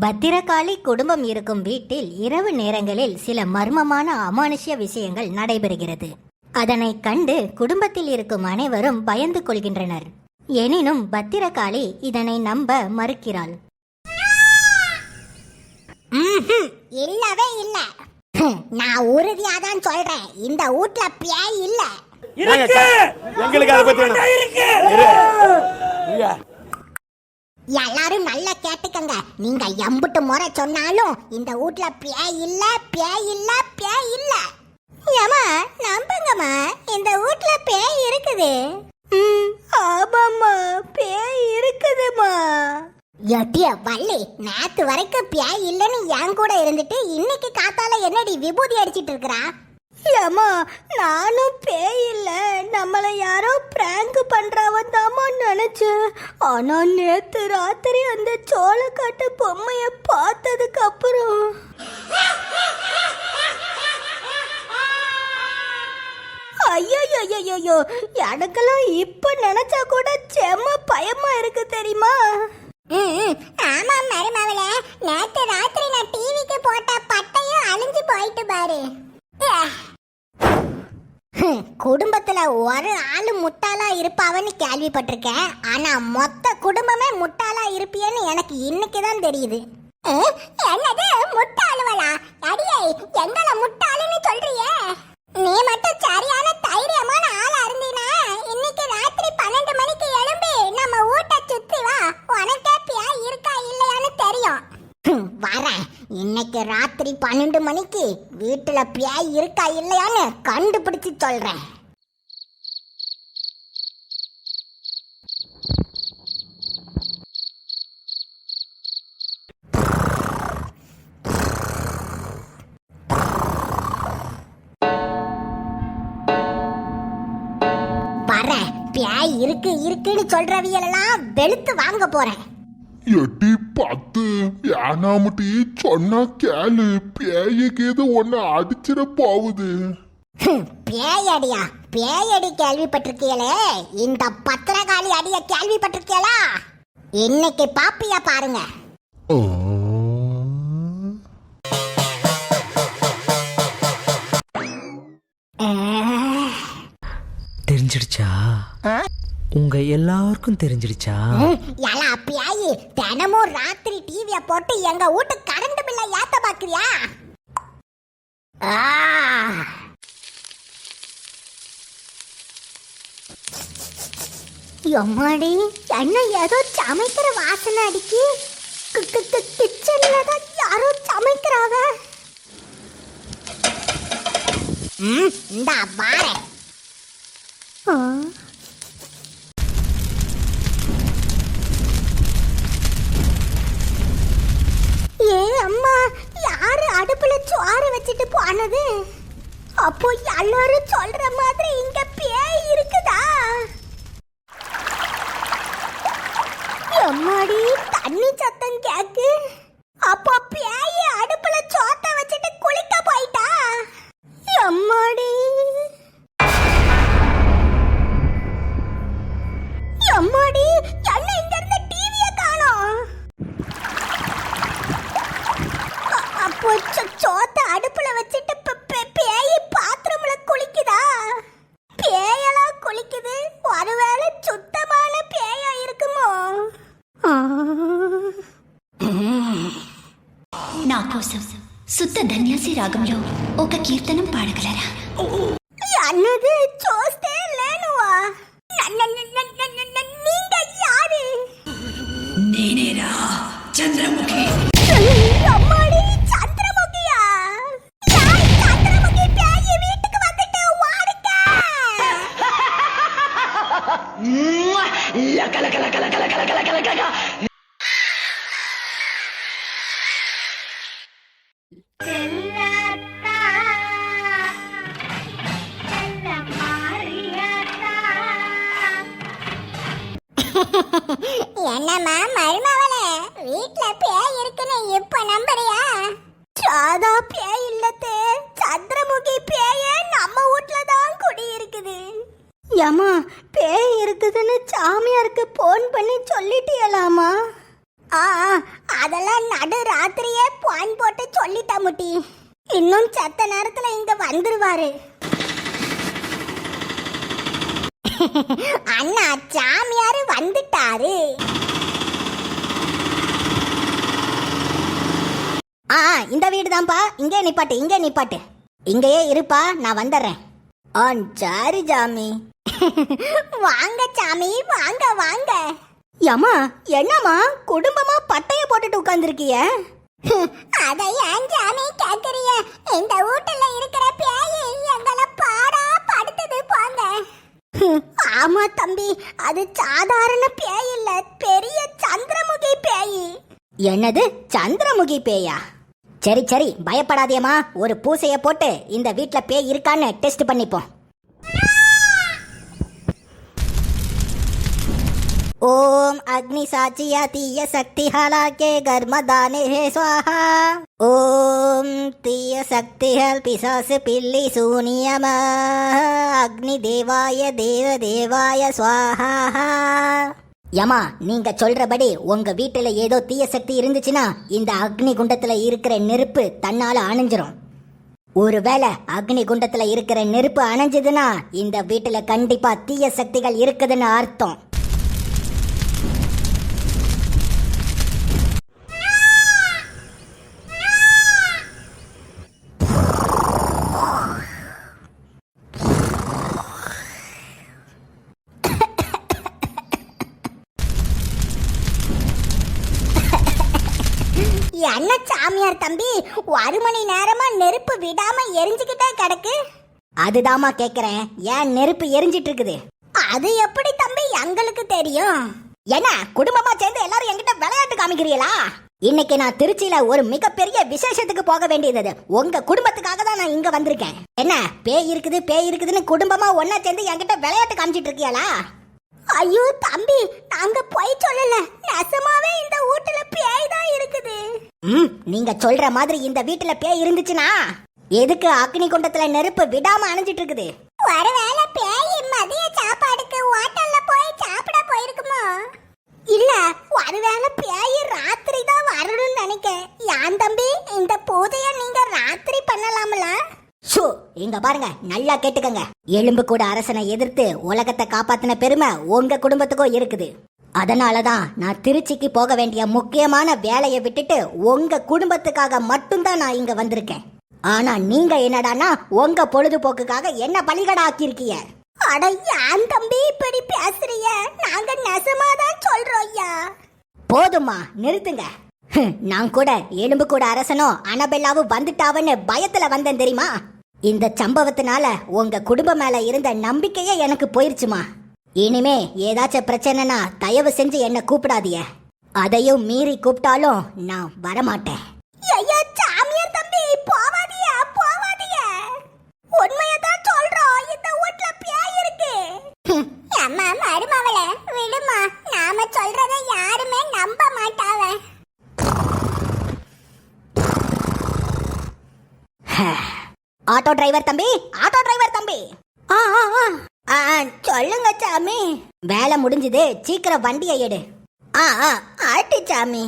பத்திரகாளி குடும்பம் இருக்கும் வீட்டில் இரவு நேரங்களில் சில மர்மமான அமானுஷ்ய விஷயங்கள் நடைபெறுகிறது. அதனை கண்டு குடும்பத்தில் இருக்கும் அனைவரும் பயந்து கொள்கின்றனர். எனினும் பத்திரகாளி இதனை நம்ப மறுக்கிறாள். இல்லவே இல்ல. நான் உறுதியா தான் சொல்றேன். இந்த வீட்ல பியாய் இல்ல. இருக்கு எங்களுக்கு அதை பத்தி எல்லாரும் நல்லா கேட்டுக்கங்க. நீங்க எம்புட்டு முறை சொன்னாலும் இந்த வீட்ல பேய் இல்ல பேய் இல்ல பேய் இல்ல ஏமா நம்புங்கம்மா இந்த வீட்ல பேய் இருக்குது. ஆமாம்மா பேய் இருக்குதுமா எட்டிய வள்ளி நேத்து வரைக்கும் பேய் இல்லைன்னு என் கூட இருந்துட்டு இன்னைக்கு காத்தால என்னடி விபூதி அடிச்சிட்டு இருக்கிறா? ஏமா நானும் பேய் இல்லை. நம்மளை யாரோ பிராங்க் பண்ணுறவன் தாமா நினச்சேன் ஆனால் நேற்று ராத்திரி அந்த சோளக்காட்டு பொம்மையை பார்த்ததுக்கு அப்புறம். ஐயோ ஐயோ எனக்கெல்லாம் இப்ப நினைச்சா கூட செம்ம பயமா இருக்கு தெரியுமா? ஆமா மருமவளே நேற்று ராத்திரி நான் டிவிக்கு போட்ட பட்டையும் அழிஞ்சு போயிட்டு பாரு. குடும்பத்துல ஒரு ஆளு முட்டாளா இருப்பாவன்னு கேள்விப்பட்டிருக்கேன். ஆனா மொத்த குடும்பமே முட்டாளா இருப்பியன்னு எனக்கு இன்னைக்கு தான் தெரியுது என்னது? முட்டாளுவலா அடியே எங்களை முட்டாளுன்னு சொல்றியே? நீ மட்டும் சரியான தைரியமான இன்னைக்கு ராத்திரி பன்னெண்டு மணிக்கு வீட்டுல பியாய் இருக்கா இல்லையான்னு கண்டுபிடிச்சு சொல்றேன். வரேன் பியாய் இருக்கு இருக்குன்னு சொல்றவியலெல்லாம் வெளுத்து வாங்க போறேன். எட்டி பத்து வேணாமட்டி சொன்னா கேளு. பேய்க்கு ஏதோ ஒன்னு அடிச்சிட போகுது. பேயடியா? பேயடி கேள்விப்பட்டிருக்கீங்களே? இந்த பத்திரகாளி அடிய கேள்விப்பட்டிருக்கீங்களா? இன்னைக்கு பாப்பியா பாருங்க. தெரிஞ்சிடுச்சா? உங்க எல்லாருக்கும் தெரிஞ்சிடுச்சா? ஹம், அப்பியாயி தினமும் ராத்திரி டிவிய போட்டு எங்க வீட்டு கரண்ட் பில்ல ஏத்த பாக்குறியா? எம்மாடி என்ன ஏதோ சமைக்கிற வாசனை அடிக்கி? கிச்சன்ல தான் யாரோ சமைக்கிறாங்க. இந்த பாரு அடுப்புல சோறு வச்சுட்டு போனது. அப்போ எல்லாரும் சொல்ற மாதிரி இங்க பேய் இருக்குதா? எம்மாடி தண்ணி சத்தம் கேக்கு? அப்போ பேய் அடுப்புல சோத்த வச்சுட்டு குளிக்க போயிட்டா? எம்மாடி? எம்மாடி என்ன இங்க இருந்து டிவிய காணோம் அ- அப்போ சோ- சோத்த அடுப்புல வச்சுட்டு ப- ப- பேய் பாத்ரூம்ல குளிக்குதா பேயெல்லாம் குளிக்குது ஒருவேளை சுத்தமான பேயா இருக்குமோ ஆ. నా కోసం శుద్ధ ధన్యాసి రాగంలో ఒక కీర్తనం పాడగలరా என்னது சோஸ்தே லேனுவா ந- ந- ந- ந- ந- ந- ந- நீங்க யாரு నేనేరా చంద్రముఖి என்னம்மா மருமவளே வீட்ல பேய் இருக்குன்னு இப்ப நம்புறியா? சாதா பேய் இல்லத்தே சந்திரமுகி பேய நம்ம வீட்ல தான் குடி இருக்குது ஏமா பேய் இருக்குதுன்னு சாமியாருக்கு போன் பண்ணி சொல்லிட்டியலாமா? ஆ ஆ, அதெல்லாம் நடு ராத்திரியே பான் போட்டு சொல்லிட்டா முட்டி. இன்னும் சத்த நேரத்துல இங்க வந்துருவாரு. அண்ணா சாமியாரு வந்துட்டாரு. ஆ இந்த வீடு தான்ப்பா இங்கே நிப்பாட்டு இங்கே நிப்பாட்டு. இங்கேயே இருப்பா நான் வந்துடுறேன் ஆ சாரி ஜாமி வாங்க சாமி வாங்க வாங்க. ஏமா என்னம்மா? குடும்பமா பட்டைய போட்டுட்டு உட்கார்ந்துருக்கிய? அத ஏன் ஜாமி கேக்குறிய இந்த வீட்டுல இருக்கிற பேய் எங்களை பாடா படுத்தது போங்க. ஆமா தம்பி அது சாதாரண பேய் இல்ல பெரிய சந்திரமுகி பேய். என்னது சந்திரமுகி பேயா? சரி சரி பயப்படாதேம்மா. ஒரு பூசைய போட்டு இந்த வீட்ல பேய் இருக்கான்னு டெஸ்ட் பண்ணிப்போம். ஓம் அக்னி சாட்சியா தீய சக்தி ஹலாக்கே கர்மதானே ஹே சுவாஹா. ஓம் தீய சக்திகள் பிசாசு பில்லி சூனியம. அக்னி தேவாய தேவ தேவாய சுவாஹா. யமா நீங்க சொல்றபடி உங்க வீட்டுல ஏதோ தீய சக்தி இருந்துச்சுன்னா இந்த அக்னி குண்டத்துல இருக்கிற நெருப்பு தன்னால அணைஞ்சிரும். ஒருவேளை அக்னி குண்டத்துல இருக்கிற நெருப்பு அணைஞ்சதுன்னா இந்த வீட்டுல கண்டிப்பா தீய சக்திகள் இருக்குதுன்னு அர்த்தம். என்ன சாமியார் தம்பி ஒரு மணி நேரமா நெருப்பு விடாம எரிஞ்சுக்கிட்டே கிடக்கு. அதுதாமா கேக்குறேன். ஏன் நெருப்பு எரிஞ்சிட்டு இருக்குது அது எப்படி தம்பி எங்களுக்கு தெரியும். என்ன குடும்பமா சேர்ந்து எல்லாரும் என்கிட்ட விளையாட்டு காமிக்கிறீங்களா? இன்னைக்கு நான் திருச்சியில ஒரு மிகப்பெரிய விசேஷத்துக்கு போக வேண்டியது உங்க குடும்பத்துக்காக தான் நான் இங்க வந்திருக்கேன். என்ன பேய் இருக்குது பேய் இருக்குதுன்னு குடும்பமா ஒன்னா சேர்ந்து என்கிட்ட விளையாட்டு காமிச்சிட்டு இருக்கீங்களா ஐயோ தம்பி நாங்க போய் சொல்லல. நெசமாவே இந்த வீட்டுல பேய் தான் இருக்குது. ம் நீங்க சொல்ற மாதிரி இந்த வீட்டுல பேய் இருந்துச்சுனா எதுக்கு அக்னி குண்டத்துல நெருப்பு விடாம அணைஞ்சிட்டு இருக்குது ஒருவேளை பேய் மதிய சாப்பாடுக்கு ஹோட்டல்ல போய் சாப்பிட போயிருக்குமோ? இல்ல ஒருவேளை பேய் ராத்திரி தான் வரணும்னு நினைக்கேன். யான் தம்பி இந்த பூஜைய ஷோ இங்க பாருங்க நல்லா கேட்டுக்கங்க. எலும்பு கூட அரசனை எதிர்த்து உலகத்தை காப்பாத்தின பெருமை உங்க குடும்பத்துக்கும் இருக்குது. அதனாலதான் நான் திருச்சிக்கு போக வேண்டிய முக்கியமான வேலையை விட்டுட்டு உங்க குடும்பத்துக்காக மட்டும்தான் நான் இங்க வந்திருக்கேன். ஆனா நீங்க என்னடானா உங்க பொழுதுபோக்குக்காக என்ன பலிகடா ஆக்கியிருக்கீங்க? அட ஏன் தம்பி இப்படி பேசுறீங்க நாங்க நெசமாதான் சொல்றோம் ஐயா. போதுமா நிறுத்துங்க. நான் கூட எலும்பு கூட அரசனும் அனபெல்லாவும் வந்துட்டாவன்னு பயத்துல வந்தேன் தெரியுமா? இந்த சம்பவத்தினால உங்க குடும்பம் மேல இருந்த நம்பிக்கையே எனக்கு போயிருச்சுமா. இனிமே ஏதாச்சும் பிரச்சனைனா தயவு செஞ்சு என்ன கூப்பிடாதீங்க. அதையும் மீறி கூப்பிட்டாலும் நான் வரமாட்டேன். ஐயா சாமியார் தம்பி போவாதீயா போவாதீங்க. உண்மையதான் சொல்றோம். இந்த வீட்ல பேய் இருக்கு. அம்மா மருமவளே விடுமா. நாம சொல்றத யாருமே நம்ப மாட்டாவ ஆட்டோ டிரைவர் தம்பி ஆட்டோ டிரைவர் தம்பி. சொல்லுங்க சாமி. வேலை முடிஞ்சது சீக்கிரம் வண்டியை எடு. ஆ ஆ ஆட்டு சாமி.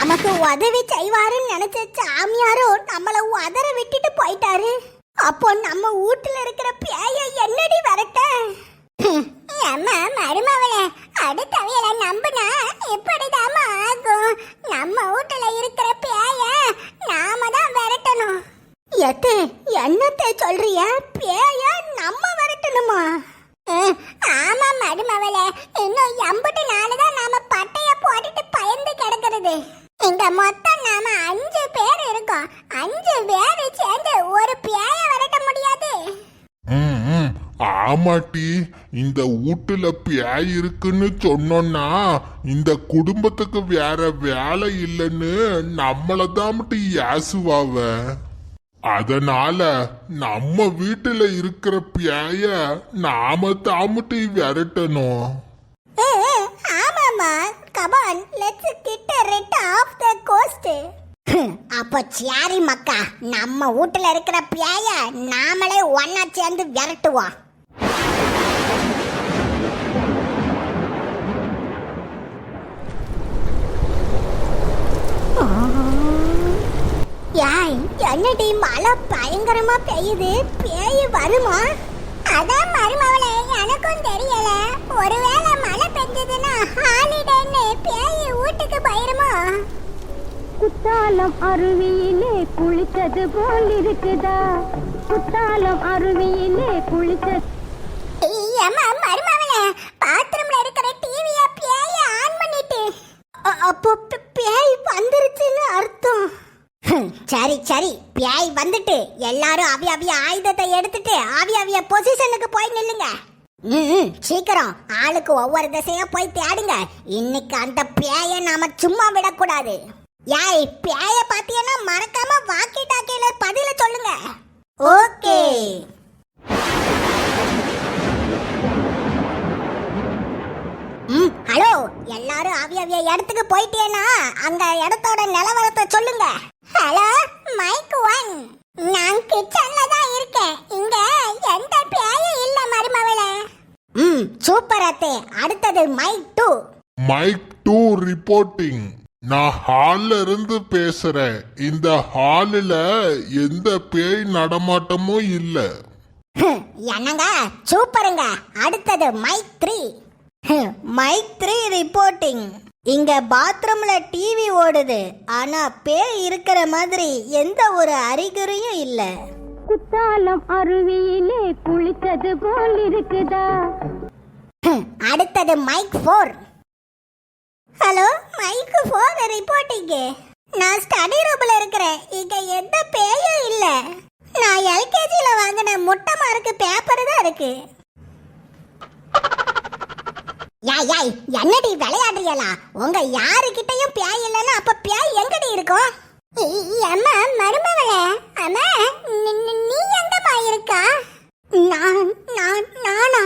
நமக்கு உதவி செய்வாருன்னு நினைச்ச சாமியாரோ நம்மள உதற விட்டுட்டு போயிட்டாரு. அப்போ நம்ம வீட்டுல இருக்கிற பேய என்னடி வரட்ட அடுத்தவையில நம்புனா இப்படிதாம்மா ஆகும். நம்ம வீட்டுல இருக்கிற பேய நாம தான் விரட்டணும். எத்தே என்னத்தை சொல்றிய? பேய நம்ம விரட்டணுமா? ஆமா மருமவள இன்னும் எம்பட்டு நாள் தான் நாம பட்டைய போட்டுட்டு பயந்து கிடக்குறது. இங்க மொத்தம் நாம அஞ்சு பேர் இருக்கோம். அஞ்சு பேர் சேர்ந்து ஒரு பேய விரட்ட முடியாது ம், ம். ஆமாட்டி இந்த வீட்டுல பேய் இருக்குன்னு சொன்னோன்னா இந்த குடும்பத்துக்கு வேற வேலை இல்லைன்னு நம்மள தான் மட்டும் ஏசுவாவ. அதனால நம்ம வீட்டுல இருக்கிற பேய நாம தாமட்டி விரட்டணும். ஆமாமா கமான் கிட்ட ஆஃப் த அப்போ சாரி மக்கா நம்ம வீட்டுல இருக்கிற பியாய நாமளே ஒன்னா சேர்ந்து விரட்டுவோம். என்னடி மழை பயங்கரமா பெய்யுது. பேய் வருமா? அதான் மருமவளே எனக்கும் தெரியல. ஒருவேளை மழை பெஞ்சதுன்னா ஹாலிடேன்னு பேய் வீட்டுக்கு போயிருமா? குத்தாலம் அருவியிலே குளித்தது போல் இருக்குதா? குத்தாலம் அருவியிலே குளித்தது ஏம்மா மருமவளே பாத்ரூம்ல இருக்கிற டிவிய பேய ஆன் பண்ணிட்டு. அப்போ பேய் வந்துருச்சுன்னு அர்த்தம். சரி சரி. பேய் வந்துட்டு. எல்லாரும் அவி அவிய ஆயுதத்தை எடுத்துட்டு அவி அவிய பொசிஷனுக்கு போய் நில்லுங்க. ம், சீக்கிரம். ஆளுக்கு ஒவ்வொரு திசையா போய் தேடுங்க. இன்னைக்கு அந்த பேய நாம சும்மா விடக்கூடாது. ஏய் பேய பாத்தீங்கன்னா மறக்காம வாக்கி டாக்கில பதில சொல்லுங்க. ஓகே. ம் ஹலோ எல்லாரும் அவி அவிய இடத்துக்கு போயிட்டேனா? அங்க இடத்தோட நிலவரத்தை சொல்லுங்க. Hello mic one. நான் கிச்சன்ல தான் இருக்கேன். இங்க எந்த பேயும் இல்ல மருமவளே ம் சூப்பர் அத்தே. அடுத்தது mic two. Mic two reporting நான் ஹால்ல இருந்து பேசுறேன். இந்த ஹாலில் எந்த பேய் நடமாட்டமும் இல்ல. என்னங்க? சூப்பருங்க. அடுத்தது mike three mike three reporting இங்க பாத்ரூம்ல டிவி ஓடுது. ஆனா பேய் இருக்கிற மாதிரி எந்த ஒரு அறிகுறியும் இல்ல. குத்தாலம் அருவியிலே குளித்தது போல் இருக்குதா? அடுத்தது mike four hello mike four reporting நான் ஸ்டடி ரூம்ல இருக்கிறேன். இங்க எந்த பேயும் இல்ல. நான் எல்கேஜில வாங்கின முட்டை மார்க்கு பேப்பர் தான் இருக்கு. யாய் யாய் என்னடி விளையாடுறியலா? உங்க யாருக்கிட்டயும் பேய் இல்லைன்னா அப்ப பேய் எங்கடி இருக்கும் அம்மா மருமவளே அம்மா நீ- எங்கம்மா இருக்கா? நான் நான் நானா?